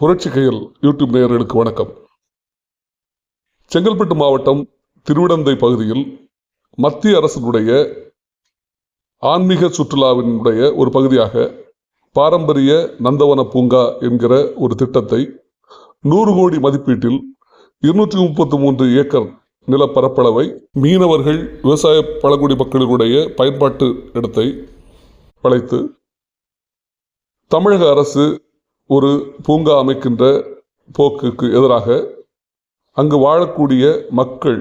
புரட்சி கையில் யூடியூப் நேயர்களுக்கு வணக்கம். செங்கல்பட்டு மாவட்டம் திருவிடந்தை பகுதியில் மத்திய அரசினுடைய ஆன்மீக சுற்றுலாவினுடைய ஒரு பகுதியாக பாரம்பரிய நந்தவன பூங்கா என்கிற ஒரு திட்டத்தை நூறு கோடி மதிப்பீட்டில் இருநூற்றி முப்பத்தி மூன்று ஏக்கர் நிலப்பரப்பளவை மீனவர்கள் விவசாய பழங்குடி மக்களினுடைய பயன்பாட்டு இடத்தை வளைத்து தமிழக அரசு ஒரு பூங்கா அமைக்கின்ற போக்குக்கு எதிராக அங்கு வாழக்கூடிய மக்கள்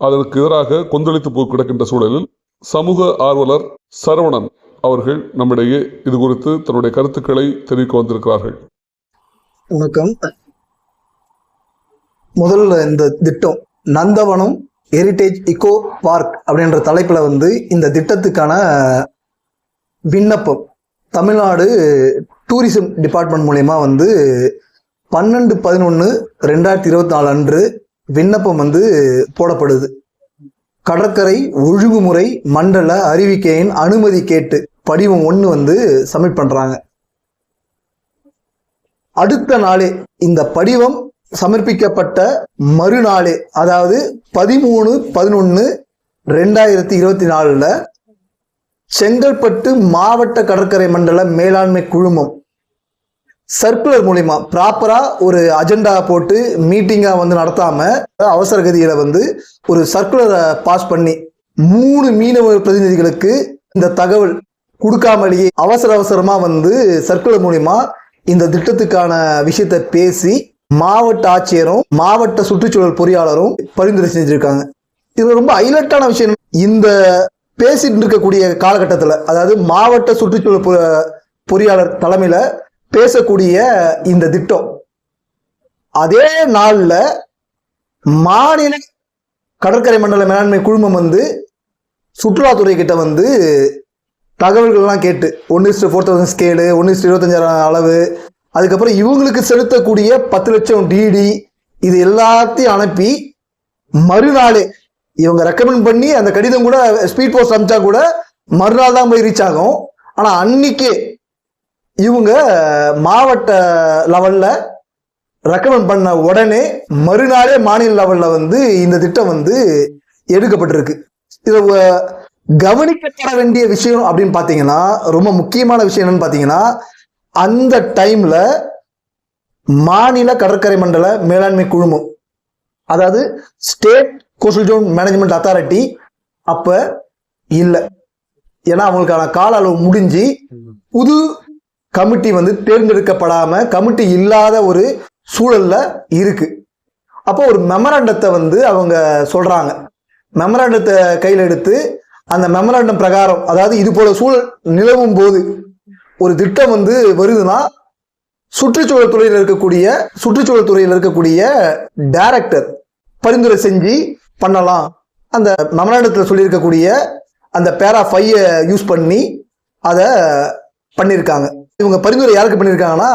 அதற்கு எதிராக கொந்தளித்து போய் கிடக்கின்ற சூழலில் சமூக ஆர்வலர் சரவணன் அவர்கள் நம்மிடையே இது குறித்து தன்னுடைய கருத்துக்களை தெரிவிக்க வந்திருக்கிறார்கள். வணக்கம். முதல்ல இந்த திட்டம் நந்தவனம் ஹெரிட்டேஜ் இக்கோ பார்க் அப்படின்ற தலைப்பில் வந்து இந்த திட்டத்துக்கான விண்ணப்பம். தமிழ்நாடு டூரிசம் டிபார்ட்மெண்ட் மூலயமா வந்து பன்னெண்டு பதினொன்று ரெண்டாயிரத்தி இருபத்தி நாலு அன்று விண்ணப்பம் வந்து போடப்படுது. கடற்கரை ஒழுங்குமுறை மண்டல அறிவிக்கையின் அனுமதி கேட்டு படிவம் ஒன்று வந்து சப்மிட் பண்ணுறாங்க அடுத்த நாளே இந்த படிவம் சமர்ப்பிக்கப்பட்ட மறுநாளே அதாவது பதிமூணு பதினொன்று ரெண்டாயிரத்தி இருபத்தி நாலில் செங்கல்பட்டு மாவட்ட கடற்கரை மண்டல மேலாண்மை குழுமம் சர்க்குலர் மூலிமா ப்ராப்பராக ஒரு அஜெண்டா போட்டு மீட்டிங்காக வந்து நடத்தாமல் அவசர கதியில் வந்து ஒரு சர்க்குலரை பாஸ் பண்ணி மூணு மீனவ பிரதிநிதிகளுக்கு இந்த தகவல் கொடுக்காமலேயே அவசர அவசரமாக வந்து சர்க்குலர் மூலிமா இந்த திட்டத்துக்கான விஷயத்தை பேசி மாவட்ட ஆட்சியரும் மாவட்ட சுற்றுச்சூழல் பொறியாளரும் பரிந்துரை செஞ்சிருக்காங்க. இது ரொம்ப ஹைலைட்டான விஷயம் இந்த பேசிட்டு இருக்கக்கூடிய காலகட்டத்தில் அதாவது மாவட்ட சுற்றுச்சூழல் பொ- பொறியாளர் தலைமையில் பேசக்கூடிய இந்த திட்டம். அதே நாளில் மாநில கடற்கரை மண்டல மேலாண்மை குழுமம் வந்து சுற்றுலாத்துறை கிட்ட வந்து தகவல்கள்லாம் கேட்டு ஒன்று is to four thousand scale ஒன்று இஸ்டு இருபத்தஞ்சாயிரம் அளவு அதுக்கப்புறம் இவங்களுக்கு செலுத்தக்கூடிய பத்து லட்சம் டிடி இது எல்லாத்தையும் அனுப்பி மறுநாளே இவங்க ரெக்கமெண்ட் பண்ணி அந்த கடிதம் கூட ஸ்பீட் போஸ்ட் அனுப்பிச்சா கூட மறுநாள் தான் போய் ரீச் ஆகும். ஆனால் அன்னைக்கே இவங்க மாவட்ட லெவல்ல ரெக்கமெண்ட் பண்ண உடனே மறுநாளே மாநில லெவல்ல வந்து இந்த திட்டம் வந்து எடுக்கப்பட்டிருக்கு. இதை கவனிக்கப்பட வேண்டிய விஷயம் அப்படின்னு பாத்தீங்கன்னா ரொம்ப முக்கியமான விஷயம் என்னன்னு பாத்தீங்கன்னா அந்த டைம்ல மாநில கடற்கரை மண்டல மேலாண்மை குழுமம் அதாவது state coastal zone management authority அப்ப இல்லை. ஏன்னா அவங்களுக்கான கால அளவு முடிஞ்சு புது கமிட்டி வந்து தேர்ந்தெடுக்கப்படாமல் கமிட்டி இல்லாத ஒரு சூழலில் இருக்குது அப்போ ஒரு மெமராண்டத்தை வந்து அவங்க சொல்கிறாங்க மெமராண்டத்தை கையில் எடுத்து அந்த மெமராண்டம் பிரகாரம் அதாவது இது போல சூழல் நிலவும் போது ஒரு திட்டம் வந்து வருதுன்னா சுற்றுச்சூழல் துறையில் இருக்கக்கூடிய சுற்றுச்சூழல் துறையில் இருக்கக்கூடிய டைரக்டர் பரிந்துரை செஞ்சு பண்ணலாம். அந்த மெமராண்டத்தில் சொல்லியிருக்கக்கூடிய அந்த பேரா ஃபையை யூஸ் பண்ணி அதை பண்ணியிருக்காங்க. இவங்க பரிந்துரை யாருக்கு பண்ணியிருக்காங்கன்னா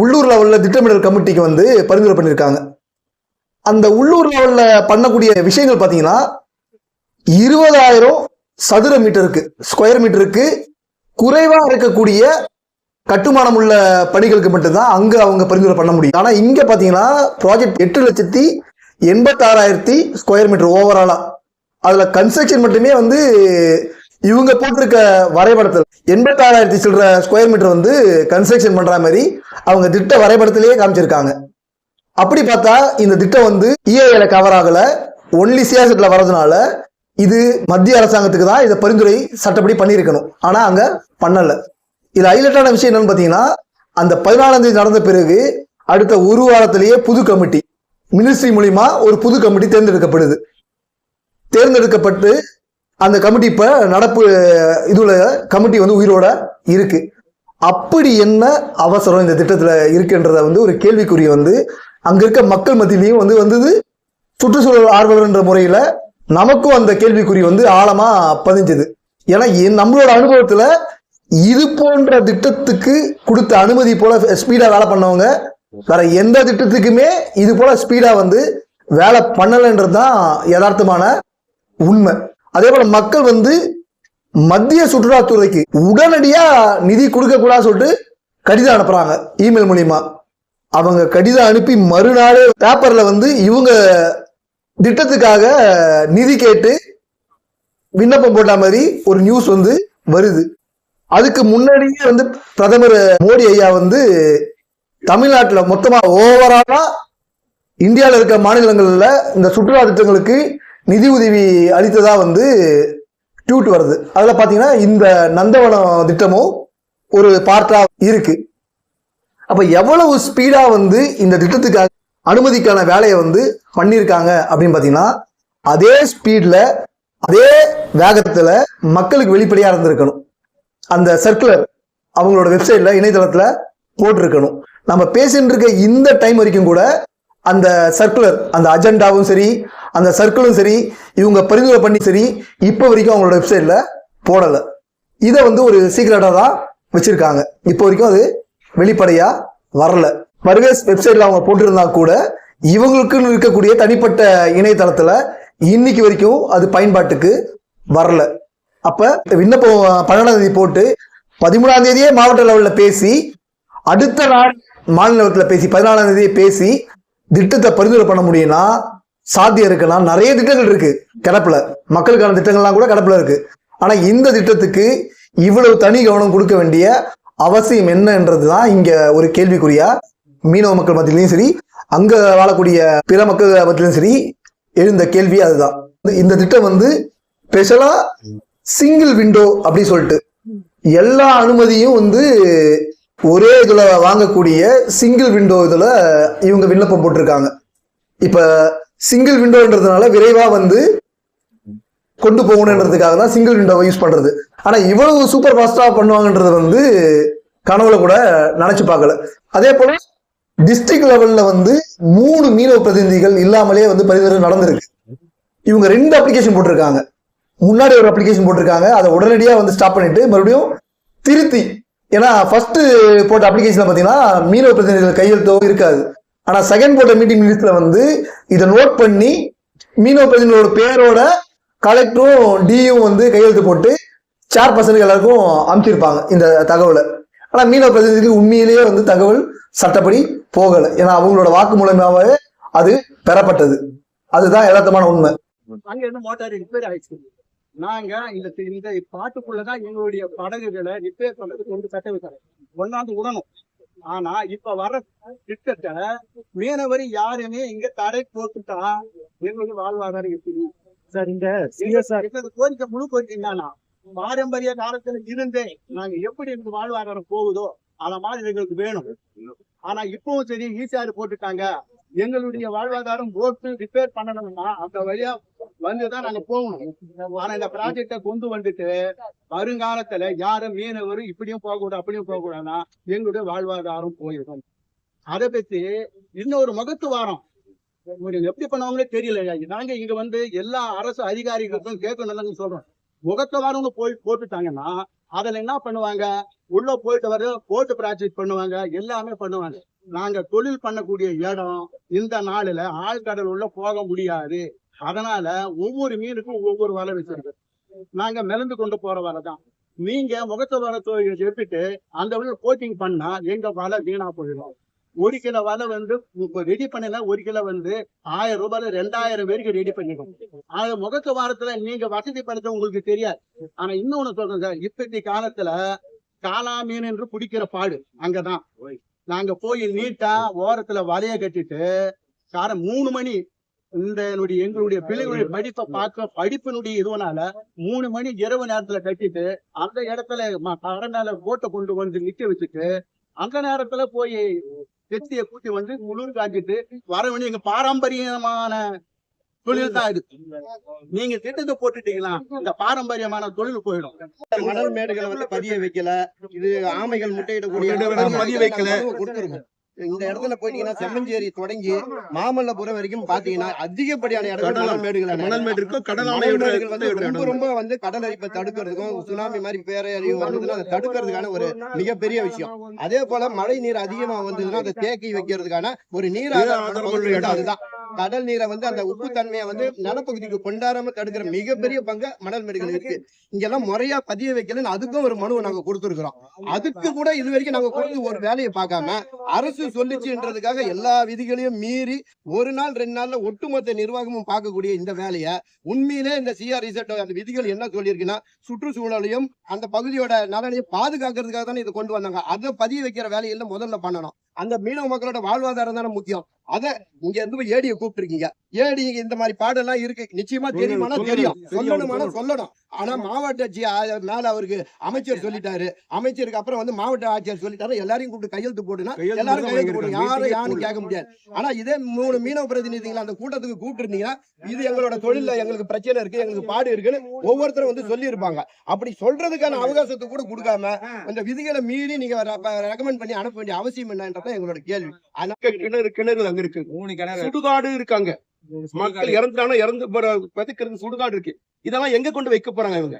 உள்ளூர் லெவலில் திட்டமிடல் கமிட்டிக்கு வந்து பரிந்துரை பண்ணியிருக்காங்க அந்த உள்ளூர் லெவலில் பண்ணக்கூடிய விஷயங்கள் பார்த்தீங்கன்னா இருபதாயிரம் சதுர மீட்டருக்கு ஸ்கொயர் மீட்டருக்கு குறைவாக இருக்கக்கூடிய கட்டுமானம் உள்ள பணிகளுக்கு மட்டும்தான் அங்கே அவங்க பரிந்துரை பண்ண முடியும். ஆனால் இங்கே பார்த்தீங்கன்னா ப்ராஜெக்ட் எட்டு லட்சத்தி எண்பத்தாறாயிரத்தி ஸ்கொயர் மீட்டர் ஓவராலாக அதில் கன்ஸ்ட்ரக்ஷன் மட்டுமே வந்து இவங்க போட்டிருக்க வரைபடத்தில் எண்பத்தாறாயிரத்தி சில்லற ஸ்கொயர் மீட்டர் வந்து கன்ஸ்ட்ரக்ஷன் பண்ற மாதிரி அவங்க திட்ட வரைபடத்திலேயே காமிச்சிருக்காங்க. அப்படி பார்த்தா இந்த திட்டம் வந்து இஏல கவர் ஆகல. ஒன்லி சியாசட்ல வர்றதுனால இது மத்திய அரசாங்கத்துக்கு தான் இதை பரிந்துரை சட்டப்படி பண்ணியிருக்கணும். ஆனா அங்க பண்ணல. இது ஹைலைட்டான விஷயம் என்னன்னு பாத்தீங்கன்னா அந்த பதினாலாம் தேதி நடந்த பிறகு அடுத்த ஒரு வாரத்திலேயே புது கமிட்டி மினிஸ்ட்ரி மூலியமா ஒரு புது கமிட்டி தேர்ந்தெடுக்கப்படுது. தேர்ந்தெடுக்கப்பட்டு அந்த கமிட்டி இப்ப நடப்பு இதுல கமிட்டி வந்து உயிரோட இருக்கு. அப்படி என்ன அவசரம் இந்த திட்டத்துல இருக்குன்றத வந்து ஒரு கேள்விக்குறி வந்து அங்க இருக்க மக்கள் மத்தியிலையும் வந்து வந்தது. சுற்றுச்சூழல் ஆர்வலர்ன்ற முறையில நமக்கும் அந்த கேள்விக்குறி வந்து ஆழமா பதிஞ்சது. ஏன்னா என் நம்மளோட அனுபவத்துல இது போன்ற திட்டத்துக்கு கொடுத்த அனுமதி போல ஸ்பீடா வேலை பண்ணவங்க வேற எந்த திட்டத்துக்குமே இது போல ஸ்பீடா வந்து வேலை பண்ணலைன்றது தான் யதார்த்தமான உண்மை. அதே போல மக்கள் வந்து மத்திய சுற்றுலாத்துறைக்கு உடனடியா நிதி கொடுக்க கூடாது சொல்லிட்டு கடிதம் அனுப்புறாங்க இமெயில் மூலியமா. அவங்க கடிதம் அனுப்பி மறுநாளே பேப்பர்ல வந்து இவங்க திட்டத்துக்காக நிதி கேட்டு விண்ணப்பம் போட்ட மாதிரி ஒரு நியூஸ் வந்து வருது. அதுக்கு முன்னாடியே வந்து பிரதமர் மோடி ஐயா வந்து தமிழ்நாட்டில் மொத்தமா ஓவராலா இந்தியாவில் இருக்க மாநிலங்களில் இந்த சுற்றுலா திட்டங்களுக்கு நிதி உதவி அளித்ததா வந்து டியூட் வருது. அதுல பாத்தீங்கன்னா இந்த நந்தவனம் திட்டமும் ஒரு பார்ட்டா இருக்கு. அப்ப எவ்வளவு ஸ்பீடா வந்து இந்த திட்டத்துக்காக அனுமதிக்கான வேலையை வந்து பண்ணியிருக்காங்க அப்படின்னு பாத்தீங்கன்னா அதே ஸ்பீட்ல அதே வேகத்துல மக்களுக்கு வெளிப்படையா இருந்திருக்கணும். அந்த சர்க்குலர் அவங்களோட வெப்சைட்ல இணையதளத்துல போட்டிருக்கணும். நம்ம பேசிட்டு இருக்க இந்த டைம் வரைக்கும் கூட அந்த சர்க்குலர் அந்த அஜெண்டாவும் சரி அந்த சர்க்கிளும் சரி இவங்க பரிந்துரை பண்ணி சரி இப்போ வரைக்கும் அவங்களோட வெப்சைட்ல போடலை. இதை வந்து ஒரு சீக்ரெட்டாக தான் வச்சிருக்காங்க. இப்போ வரைக்கும் அது வெளிப்படையாக வரல. பர்வேஸ் வெப்சைட்ல அவங்க போட்டிருந்தா கூட இவங்களுக்குன்னு இருக்கக்கூடிய தனிப்பட்ட இணையதளத்தில் இன்னைக்கு வரைக்கும் அது பயன்பாட்டுக்கு வரல. அப்போ விண்ணப்பம் பன்னெண்டாம் தேதி போட்டு பதிமூணாம் தேதியே மாவட்ட லெவலில் பேசி அடுத்த நாள் மாநில லெவலில் பேசி பதினாலாம் தேதியே பேசி திட்டத்தை பரிந்துரை பண்ண முடியும்னா சாத்தியம் இருக்குன்னா நிறைய திட்டங்கள் இருக்கு. கிடப்புல. மக்களுக்கான திட்டங்கள்லாம் கூட கிடப்புல இருக்கு. ஆனா இந்த திட்டத்துக்கு இவ்வளவு தனி கவனம் கொடுக்க வேண்டிய அவசியம் என்னன்றது தான் இங்க ஒரு கேள்விக்குறியா மீனவ மக்கள் மத்தியிலையும் சரி அங்க வாழக்கூடிய பிற மக்கள் மத்தியிலும் சரி எழுந்த கேள்வி அதுதான். இந்த திட்டம் வந்து ஸ்பெஷலா சிங்கிள் விண்டோ அப்படி சொல்லிட்டு எல்லா அனுமதியும் வந்து ஒரே இதில் வாங்கக்கூடிய சிங்கிள் விண்டோ இதில் இவங்க விண்ணப்பம் போட்டிருக்காங்க. இப்போ சிங்கிள் விண்டோன்றதுனால விரைவாக வந்து கொண்டு போகணுன்றதுக்காக தான் சிங்கிள் விண்டோவை யூஸ் பண்ணுறது ஆனால் இவ்வளவு சூப்பர் ஃபாஸ்ட்டாக பண்ணுவாங்கன்றது வந்து கனவுல கூட நினைச்சு பார்க்கல. அதே போல டிஸ்ட்ரிக்ட் லெவலில் வந்து மூணு மீனவ பிரதிநிதிகள் இல்லாமலே வந்து பரிந்துரை நடந்திருக்கு. இவங்க ரெண்டு அப்ளிகேஷன் போட்டிருக்காங்க. முன்னாடி ஒரு அப்ளிகேஷன் போட்டிருக்காங்க. அதை உடனடியாக வந்து ஸ்டாப் பண்ணிட்டு மறுபடியும் திருத்தி ஏன்னா ஃபர்ஸ்ட் போட்ட அப்ளிகேஷன்ல பார்த்தீங்கன்னா மீனவ பிரதிநிதிகள் கையெழுத்தோ இருக்காது. ஆனால் செகண்ட் போட்ட மீட்டிங் மினிட்ஸ்ல வந்து இதை நோட் பண்ணி மீனவ பிரதிநிதிகளோட பேரோட கலெக்டரும் டியும் வந்து கையெழுத்து போட்டு சேர் பர்சனுக்கு எல்லாருக்கும் அனுப்பிச்சிருப்பாங்க இந்த தகவலை. ஆனால் மீனவ பிரதிநிதிக்கு உண்மையிலேயே வந்து தகவல் சட்டப்படி போகலை. ஏன்னா அவங்களோட வாக்கு மூலமாகவே அது பெறப்பட்டது. அதுதான் யதார்த்தமான உண்மை. இருந்து நாங்க இந்த இந்த பாட்டுக்குள்ளதான் எங்களுடைய படகுகளை ரிப்பேர் பண்றதுக்கு கொண்டு கட்ட வைக்கிறோம் கொண்டாந்து விடணும் ஆனா இப்ப வர திட்டத்தை மீனவரி யாருமே இங்க தடை போட்டுட்டா எங்களுக்கு வாழ்வாதாரம் எப்படி? சார் இந்த கோரிக்கை முழு கோரிக்கை என்னன்னா பாரம்பரிய காலத்துல இருந்தே நாங்க எப்படி எங்களுக்கு வாழ்வாதாரம் போகுதோ அத மாதிரி எங்களுக்கு வேணும். ஆனா இப்பவும் சரி ஈசிஆர் போட்டுட்டாங்க. எங்களுடைய வாழ்வாதாரம் போட்டு ரிப்பேர் பண்ணணும்னா அந்த வழியா வந்துதான் நாங்க போகணும். ஆனா இந்த ப்ராஜெக்ட கொண்டு வந்துட்டு வருங்காலத்துல யாரும் மீனவரும் இப்படியும் போக கூடாது அப்படியும் போக கூடாதுன்னா எங்களுடைய வாழ்வாதாரம் போயிடும். அதை பத்தி இன்னொரு மகத்துவாரம் ஒரு எப்படி பண்ணுவாங்களே தெரியல நாங்க இங்க வந்து எல்லா அரசு அதிகாரிகளுக்கும் கேட்கணும் சொல்றோம். முகத்துவாரம்னு போய் போட்டுட்டாங்கன்னா அதுல என்ன பண்ணுவாங்க? உள்ள போயிட்டு வர போட்டு ப்ராஜெக்ட் பண்ணுவாங்க எல்லாமே பண்ணுவாங்க. நாங்க தொழில் பண்ணக்கூடிய இடம் இந்த நாளுல ஆழ்கடல் உள்ள போக முடியாது. அதனால ஒவ்வொரு மீனுக்கும் ஒவ்வொரு வலை வச்சிருக்கு. நாங்க மிளந்து கொண்டு போற வலை தான். நீங்க வர தொழில் எடுத்துட்டு அந்த வழியில கோச்சிங் பண்ணா எங்க வலை வீணா போயிடும். ஒரு கிலோ வலை வந்து ரெடி பண்ணல ஒரு கிலோ வந்து ஆயிரம் ரூபாயில ரெண்டாயிரம் பேருக்கு ரெடி பண்ணிடும். அது முகத்த வாரத்துல நீங்க வசதி படுத்த உங்களுக்கு தெரியாது. ஆனா இன்னொன்னு சொல்றேன் சார் இப்பத்தி காலத்துல காளா மீன் என்று பிடிக்கிற பாடு அங்கதான். நாங்க போய் நீட்டா ஓரத்துல வலைய கட்டிட்டு காரம் மூணு மணி இந்த என்னுடைய எங்களுடைய பிள்ளைகளுடைய படிப்பை பார்க்க படிப்பினுடைய இதுவனால மூணு மணி இரவு நேரத்துல கட்டிட்டு அந்த இடத்துல கடனால போட்டை கொண்டு வந்து நிக்க வச்சுட்டு அந்த நேரத்துல போய் தெத்திய கூட்டி வந்து குளிர் காஞ்சிட்டு வர வேண்டிய எங்க பாரம்பரியமான தொழில் தான் இது. நீங்க திட்டத்தை போட்டுட்டீங்களா? இந்த பாரம்பரியமான தொழில் போயிடும். மணல் மேடுகளை வந்து பதிய வைக்கல. இது ஆமைகள் முட்டையிடக்கூடிய முட்டையிட பதிய வைக்கல. கொடுத்துருக்கோம் இந்த இடத்துல போயிட்டீங்கன்னா செம்மஞ்சேரி தொடங்கி மாமல்லபுரம் வரைக்கும் பாத்தீங்கன்னா அதிகப்படியான இடங்கள் கடல் மணல் மேடுகள் மணல் மேடு இருக்கும் கடல் வந்து இடம் ரொம்ப ரொம்ப வந்து கடல் அரிப்பை தடுக்கிறதுக்கும் சுனாமி மாதிரி பேரழிவு வந்ததுன்னா அதை தடுக்கிறதுக்கான ஒரு மிகப்பெரிய விஷயம். அதே போல மழை நீர் அதிகமா வந்ததுன்னா அதை தேக்கி வைக்கிறதுக்கான ஒரு நீர் இடம். அதுதான். கடல் நீரை வந்து அந்த உப்பு தன்மையை வந்து நிலப்பகுதிக்கு கொண்டாடாம தடுக்கிற மிகப்பெரிய பங்கு மணல் மேடுகள் இருக்கு. இங்கெல்லாம் முறையா பதிய வைக்கலன்னு அதுக்கும் ஒரு மனுவை நாங்க கொடுத்துருக்கிறோம். அதுக்கு கூட இது வரைக்கும் நாங்க கொடுத்து ஒரு வேலையை பார்க்காம அரசு சொல்லிச்சுன்றதுக்காக எல்லா விதிகளையும் மீறி ஒரு நாள் ரெண்டு நாள்ல ஒட்டுமொத்த நிர்வாகமும் பார்க்கக்கூடிய இந்த வேலையை உண்மையிலே இந்த சிஆர் அந்த விதிகள் என்ன சொல்லியிருக்குன்னா சுற்றுச்சூழலையும் அந்த பகுதியோட நலனையும் பாதுகாக்கிறதுக்காக தானே இதை கொண்டு வந்தாங்க. அதை பதிய வைக்கிற வேலையெல்லாம் முதல்ல பண்ணணும். அந்த மீனவ மக்களோட வாழ்வாதாரம் தானே முக்கியம். அத இங்க இருந்து ஏடியை கூப்பிட்டுருக்கீங்க. ஏடி இந்த மாதிரி பாடெல்லாம் இருக்கு? நிச்சயமா தெரியுமானா தெரியும். சொல்லணுமானா சொல்லணும். ஆனா மாவட்ட ஆட்சி ஆ- மேல அவருக்கு அமைச்சர் சொல்லிட்டாரு. அமைச்சருக்கு அப்புறம் வந்து மாவட்ட ஆட்சியர் சொல்லிட்டாரு. எல்லாரையும் கூப்பிட்டு கையெழுத்து போடுனா எல்லாரும் கையெழுத்து போடுங்க யாரும் யாரும் கேட்க முடியாது. ஆனா இதே மூணு மீனவ பிரதிநிதிகள் அந்த கூட்டத்துக்கு கூப்பிட்டு இருந்தீங்கன்னா இது எங்களோட தொழில்ல எங்களுக்கு பிரச்சனை இருக்கு எங்களுக்கு பாடு இருக்குன்னு ஒவ்வொருத்தரும் வந்து சொல்லி இருப்பாங்க அப்படி சொல்றதுக்கான அவகாசத்தை கூட கொடுக்காம அந்த விதிகளை மீறி நீங்க ரெக்கமெண்ட் பண்ணி அனுப்ப வேண்டிய அவசியம் என்னன்றதான் எங்களோட கேள்வி. கிணறு கிணறு அங்க இருக்கு. மூணு கிணறு. சுடுகாடு இருக்காங்க மக்கள் இறந்துட்டாங்கன்னா இறந்து பதுக்கிறது சுடுகாடு இருக்கு. இதெல்லாம் எங்க கொண்டு வைக்க போறாங்க இவங்க?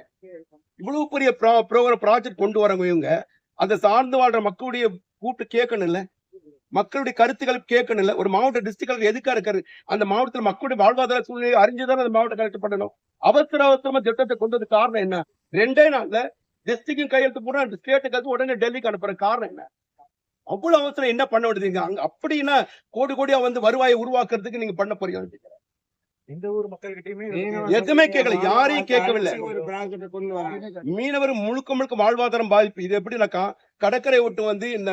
இவ்வளவு பெரிய ப்ரோக்ராம் ப்ராஜெக்ட் கொண்டு வராங்க இவங்க. அதை சார்ந்து வாழ்ற மக்களுடைய கூட்டு கேட்கணும் இல்ல? மக்களுடைய கருத்துக்கள் கேட்கணும் இல்ல? ஒரு மாவட்ட டிஸ்ட்ரிக்ட் எதுக்கா இருக்காரு? அந்த மாவட்டத்துல மக்களுடைய வாழ்வாதார சூழ்நிலை அறிஞ்சுதான் அந்த மாவட்டம் கலெக்ட் பண்ணணும். அவசர அவசரமா திட்டத்தை கொண்டு வந்து காரணம் என்ன? ரெண்டே நாள்ல டிஸ்ட்ரிக்டும் கையெழுத்து போட ஸ்டேட்டு கையெழுத்து உடனே டெல்லிக்கு அனுப்புற காரணம் என்ன? அவ்வளவு அவசரம் என்ன பண்ண வேண்டியதுங்க அங்க அப்படின்னா கோடி கோடியா வந்து வருவாயை உருவாக்குறதுக்கு நீங்க பண்ண போறீங்க எந்த ஊர் மக்கள்கிட்டயுமே எதுவுமே கேட்கல யாரையும் கேட்கவில்லை. மீனவர் முழுக்க முழுக்க வாழ்வாதாரம் பாதிப்பு. இது எப்படின்னாக்கா கடற்கரை விட்டு வந்து இந்த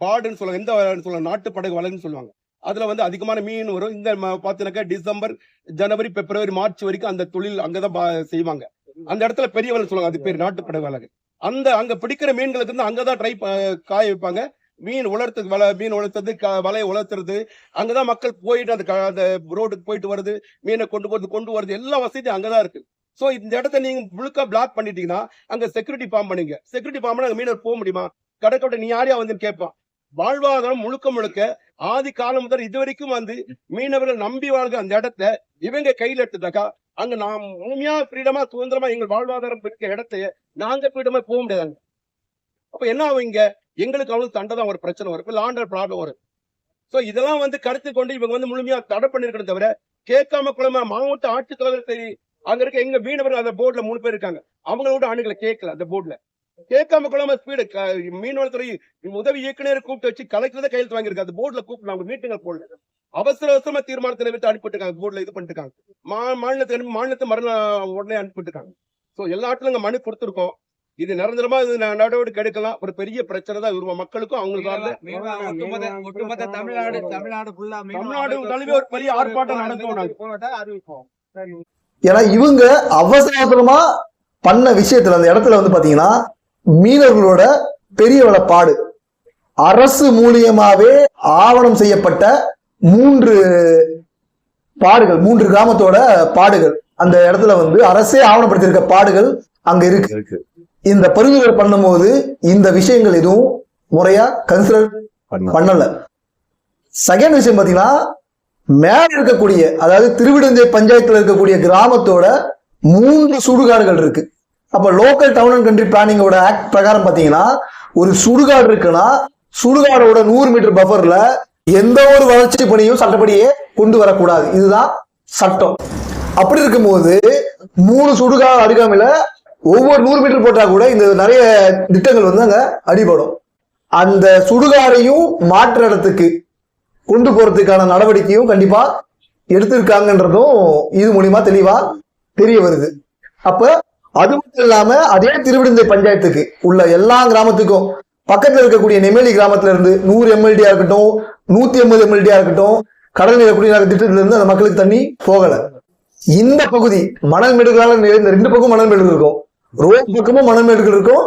பாடுன்னு சொல்லுவாங்க. எந்த சொல்லுவாங்க. நாட்டு படகு வலைன்னு சொல்லுவாங்க. அதுல வந்து அதிகமான மீன் வரும். இந்த பாத்தீங்கன்னாக்கா டிசம்பர் ஜனவரி பிப்ரவரி மார்ச் வரைக்கும் அந்த தொழில் அங்கதான் செய்வாங்க. அந்த இடத்துல பெரிய வலை சொல்லுவாங்க. அது பேர் நாட்டு படகு வலை. அந்த அங்க பிடிக்கிற மீன்களுக்கு வந்து அங்கதான் ட்ரை காய வைப்பாங்க. மீன் உலர்த்து வலை மீன் உலர்த்துறது க- வலையை உலர்த்துறது. அங்கதான் மக்கள் போயிட்டு அந்த க- அந்த ரோடுக்கு போயிட்டு வருது மீனை கொண்டு போறது கொண்டு வருது எல்லா வசதியும் அங்கதான் இருக்கு. சோ இந்த இடத்த நீங்க முழுக்க பிளாக் பண்ணிட்டீங்கன்னா அங்க செக்யூரிட்டி ஃபார்ம் பண்ணீங்க. செக்யூரிட்டி ஃபார்ம் அங்க மீனர் போக முடியுமா? கடற்கரை நீ யாரையா வந்து கேட்பான். வாழ்வாதாரம் முழுக்க முழுக்க ஆதி காலம் முதல் இது வரைக்கும் வந்து மீனவர்கள் நம்பி வாழ்க அந்த இடத்த இவங்க கையில் எடுத்துட்டாக்கா அங்க நாம் முழுமையா ஃப்ரீடமா சுதந்திரமா எங்கள் வாழ்வாதாரம் இருக்க இடத்தைய நாங்க ஃப்ரீடமா போக முடியாதாங்க அப்ப என்ன ஆகும் இங்க? எங்களுக்கு அவங்களுக்கு சண்டை தான் ஒரு பிரச்சனை வரும். லாண்டர் ப்ராப்ளம் வரும். ஸோ இதெல்லாம் வந்து கருத்து கொண்டு இவங்க வந்து முழுமையா தடை பண்ணிருக்கணும் தவிர கேட்காம குழம்பு மாவட்ட ஆட்சித்தலைவர் சரி அங்க இருக்க எங்க மீனவர்கள் அந்த போர்டுல மூணு பேர் இருக்காங்க. அவங்களோட அணுகளை கேட்கல அந்த போர்டுல கேட்காம குழம்ப ஸ்பீடு மீனவர்துறை உதவி இயக்குனர் கூப்பிட்டு வச்சு கலெக்டர் தான் கையெழுத்து வாங்கியிருக்காங்க. அந்த போர்டுல கூப்பிட்டு அவங்க மீட்டிங்க போடல. அவசர அவசரமா தீர்மானத்தை நிறைவேற்றி அனுப்பிட்டுருக்காங்க போர்டுல இது பண்ணிட்டுருக்காங்க. மா மாநிலத்தை மாநிலத்தை மறுநாள் உடனே அனுப்பிட்டுருக்காங்க சோ எல்லா இடத்துலயும் மனு கொடுத்துருக்கோம். இது நிரந்தரமா இது நடவடிக்கை எடுக்கலாம். ஒரு பெரிய பிரச்சனை தான். உருவம் மக்களுக்கும் அவங்களுக்கு ஒட்டுமொத்த தமிழ்நாடு தமிழ்நாடு ஃபுல்லா தமிழ்நாடு தழுவி ஒரு பெரிய ஆர்ப்பாட்டம் அறிவிப்போம். ஏன்னா இவங்க அவசர அவசரமா பண்ண விஷயத்துல அந்த இடத்துல வந்து பாத்தீங்கன்னா மீனவர்களோட பெரிய வளப்பாடு அரசு மூலியமாவே ஆவணம் செய்யப்பட்ட மூன்று பாடுகள் மூன்று கிராமத்தோட பாடுகள். அந்த இடத்துல வந்து அரசே ஆவணப்படுத்தியிருக்க பாடுகள் அங்க இருக்கு. இந்த பரிந்துரை பண்ணும்போது இந்த விஷயங்கள் எதுவும் முறையா கன்சிடர் பண்ணல. செகண்ட் விஷயம் பாத்தீங்கன்னா மேல இருக்கக்கூடிய அதாவது திருவிடந்தை பஞ்சாயத்துல இருக்கக்கூடிய கிராமத்தோட மூன்று சுடுகாடுகள் இருக்கு. அப்ப லோக்கல் டவுன் அண்ட் கண்ட்ரி பிளானிங்கோட ஆக்ட் பிரகாரம் பாத்தீங்கன்னா ஒரு சுடுகாடு இருக்குன்னா சுடுகாடோட நூறு மீட்டர் பஃபர்ல எந்த ஒரு வளர்ச்சி பணியும் சட்டப்படியே கொண்டு வரக்கூடாது. இதுதான் சட்டம். அப்படி இருக்கும்போது மூணு சுடுகாடு அருகாமையில ஒவ்வொரு நூறு மீட்டர் போட்டா கூட இந்த நிறைய திட்டங்கள் வந்து அங்க அடிபடும். அந்த சுடுகாடையும் மாற்று இடத்துக்கு கொண்டு போறதுக்கான நடவடிக்கையும் கண்டிப்பா எடுத்திருக்காங்கன்றதும் இது மூலியமா தெளிவா தெரிய வருது. அப்ப அது மட்டும் இல்லாம அதே திருவிடுந்தை பஞ்சாயத்துக்கு உள்ள எல்லா கிராமத்துக்கும் பக்கத்துல இருக்கக்கூடிய நெமேலி கிராமத்துல இருந்து நூறு எம்எல்டியா இருக்கட்டும் நூத்தி எண்பது எம்எல்டியா இருக்கட்டும் கடல் நீர் குடிநீர் திட்டத்துல இருந்து அந்த மக்களுக்கு தண்ணி போகல. இந்த பகுதி மணல் மேடுகளால நிறைந்த ரெண்டு பக்கம் மணல் மேடுகள் இருக்கும். ரோட் பக்கமும் மணல் மேடுகள் இருக்கும்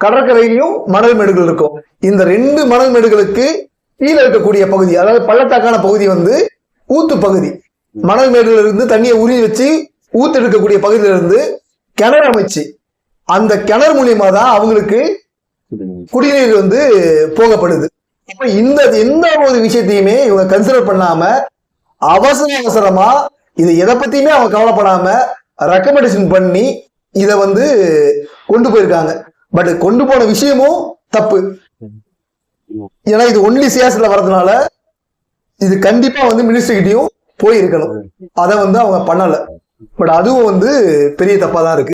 கடற்கரையிலையும் மணல் மேடுகள் இருக்கும். இந்த ரெண்டு மணல் மேடுகளுக்கு கீழே இருக்கக்கூடிய பகுதி அதாவது பள்ளத்தாக்கான பகுதி வந்து ஊத்து பகுதி. மணல் மேடுல இருந்து தண்ணியை உருவி வச்சு ஊத்து எடுக்கக்கூடிய பகுதியில இருந்து கிணறு அமைச்சு அந்த கிணறு மூலியமா தான் அவங்களுக்கு குடிநீர் வந்து போகப்படுது. இப்ப இந்த எந்த ஒரு விஷயத்தையுமே இவங்க கன்சிடர் பண்ணாம அவசர அவசரமா இது எதை பத்தியுமே அவங்க கவலைப்படாம ரெக்கமெண்டேஷன் பண்ணி இத வந்து கொண்டு போயிருக்காங்க. பட் கொண்டு போன விஷயமும் தப்பு. ஏன்னா இது ஒன்லி சியாசத்துல வர்றதுனால இது கண்டிப்பா வந்து மினிஸ்டர் கிட்டயும் போயிருக்கணும். அதை வந்து அவங்க பண்ணல. பட் அதுவும் வந்து பெரிய தப்பா தான் இருக்கு.